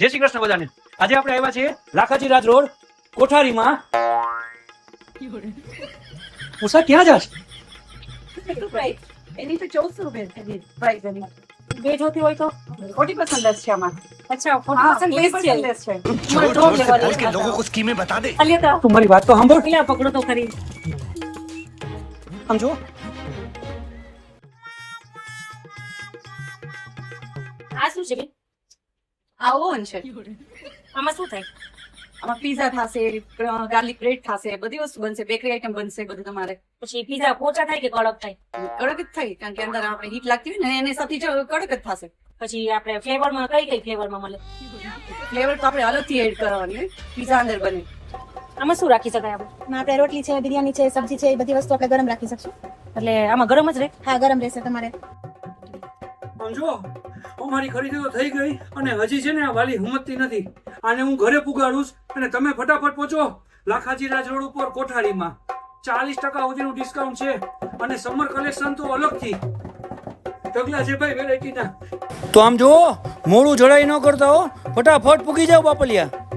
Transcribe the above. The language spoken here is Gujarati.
જય શ્રી કૃષ્ણ બધાને. આજે આપણે આવ્યા છીએ લાખાજી રાજ રોડ કોઠારીમાં. ઉષા ક્યાં જાશ? એની તો? ચૌદસો રૂપિયા બે જોતી હોય તો. ફોર્ટી પર્સન્ટ લેસ છે આમાં અચ્છા મારી વાત તો સાંભળો. પેલા પકડો તો ખરી. સમજો? આ શું છે? ઓવન છે. આમાં શું થાય? આમાં પીઝા થશે ગાર્લિક બ્રેડ થશે બધી વસ્તુ બનશે બેકરી આઈટમ બનશે બધું તમારે. પછી પીઝા પોચા થાય કે કડક થાય? કડક જ થાય કારણ કે અંદર આપણે હીટ લાગતી હોય ને એને સાથે કડક જ થશે. પછી આપણે ફ્લેવરમાં કઈ કઈ ફ્લેવરમાં મળે? ફ્લેવર તો આપણે અલગથી એડ કરવાની પીઝા અંદર બને. આમાં શું રાખી શકાય આપણે? માં આપણે રોટલી છે બિરયાની છે સબ્જી છે એ બધી વસ્તુ આપણે ગરમ રાખી શકશું. એટલે આમાં ગરમ જ રહે? હા ગરમ રહેશે તમારે. આમ જો, અમારી ખરીદી તો થઈ ગઈ અને હજી છે ને આ વાલી હિંમતતી નથી. આને હું ઘરે પુગાડું અને તમે ફટાફટ પહોંચો લાખાજી રાજ રોડ ઉપર કોઠારીમાં. ચાલીસ ટકા સુધીનું ડિસ્કાઉન્ટ છે અને સમર કલેક્શન તો અલગથી. ઢગલા છે ભાઈ વેરાયટીના તો આમ જુઓ, મોડું જડાઈ ન કરતા હો. ફટાફટ પૂગી જાવ બાપલિયા.